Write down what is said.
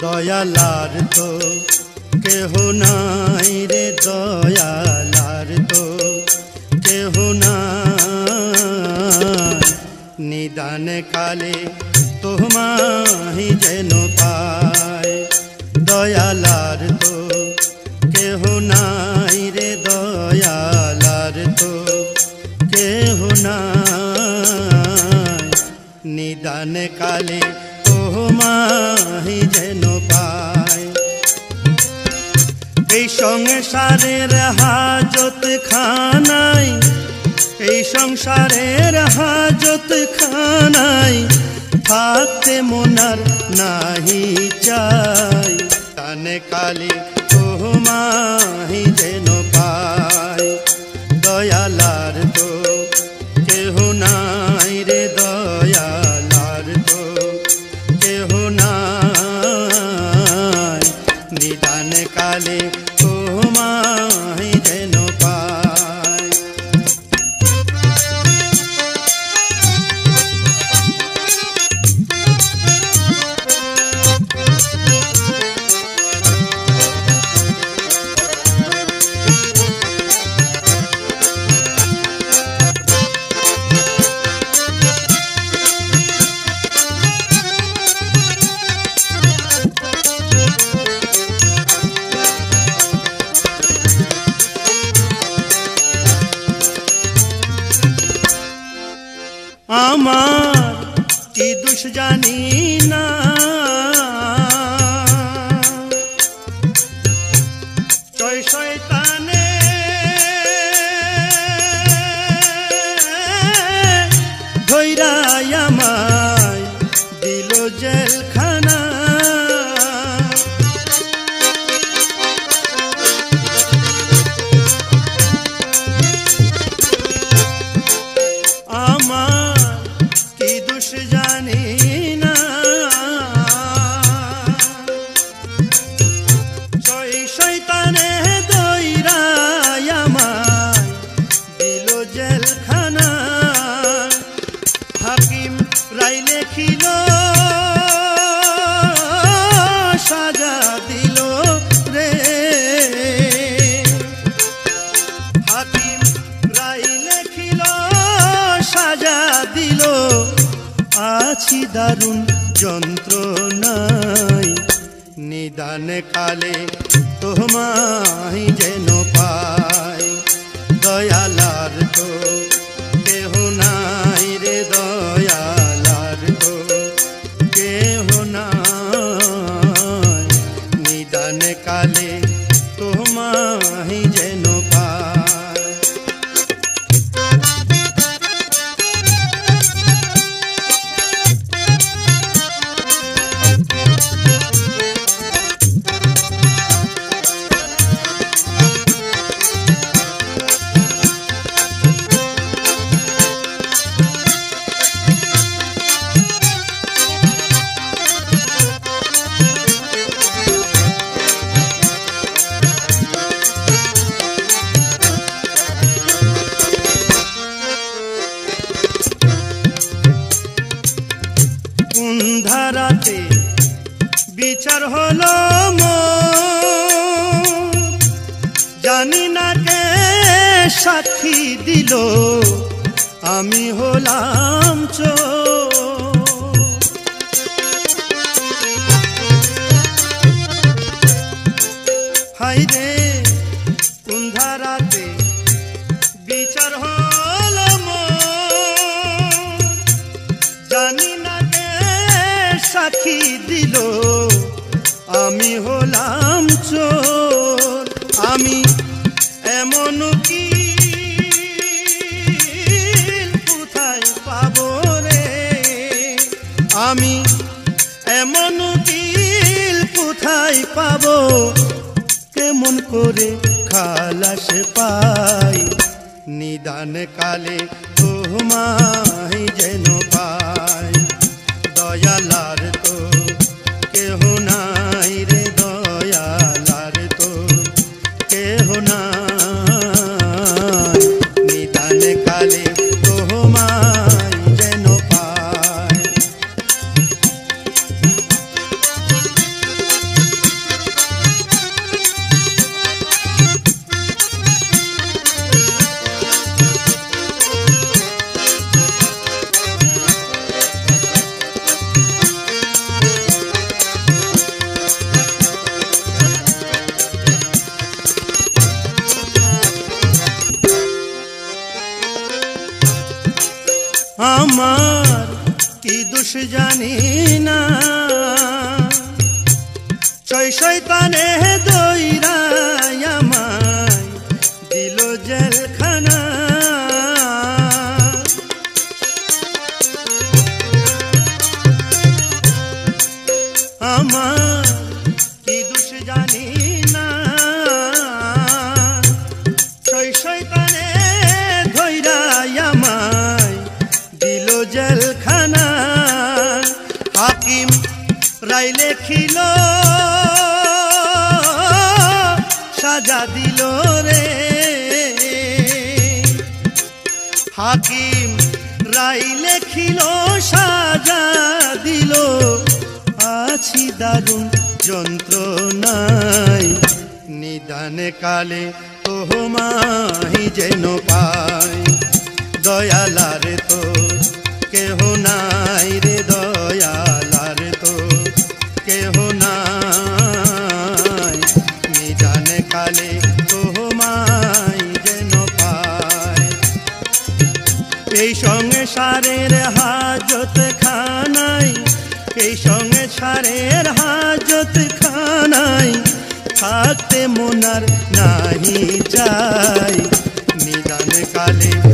দয়ালার তো কেহ নাই রে দয়ালার তো কেহ নাই। নিদান কালে তোমাহি যেন পায়। দয়ালার তো কেহ নাই রে, দয়ালার তো কেহ নাই। নিদান কালে তোমাহি যেন পায়। এই সংসারের হাজত খানাই এই সংসারের হাজত খানাই থাকতে মোনার নাহি চাই। কানে কালি তোমাহি যেন পায় দয়ালার জানি দারুণ যন্ত্রণাই নিদান কালে তোমায় যেন বিচার হলো? জানি না কে সাক্ষী দিল, আমি হলাম চোর হাই রে, কোন ধারাতে বিচার হলো? জানি কে সাক্ষী দিল আমি হলাম চোর, আমি এমন কি কোথায় পাবো রে? আমি এমন কি কোথায় পাবো? কেমন করে খালাস পাই? নিদান কালে তোমায় যেন পাই। দয়ালার তো কেহ নাই রে দয়ালার তো কেহ নাই কি দোষ জানি না। ছয় শয়তানে দইরাই রায় লেখিল, সাজা দিল রে। হাকিম রাই লেখিল, সাজা দিল। আছি দারুণ যন্ত্রণায়, নিদানে কালে তোহমাই যেন পাই দয়ালার তো কেহ নাই। এই সঙ্গে সংসারের হাজত খানাই এই সঙ্গে সারের হাজত খানাই থাকতে মোনার নাহি চাই। নিদান কালে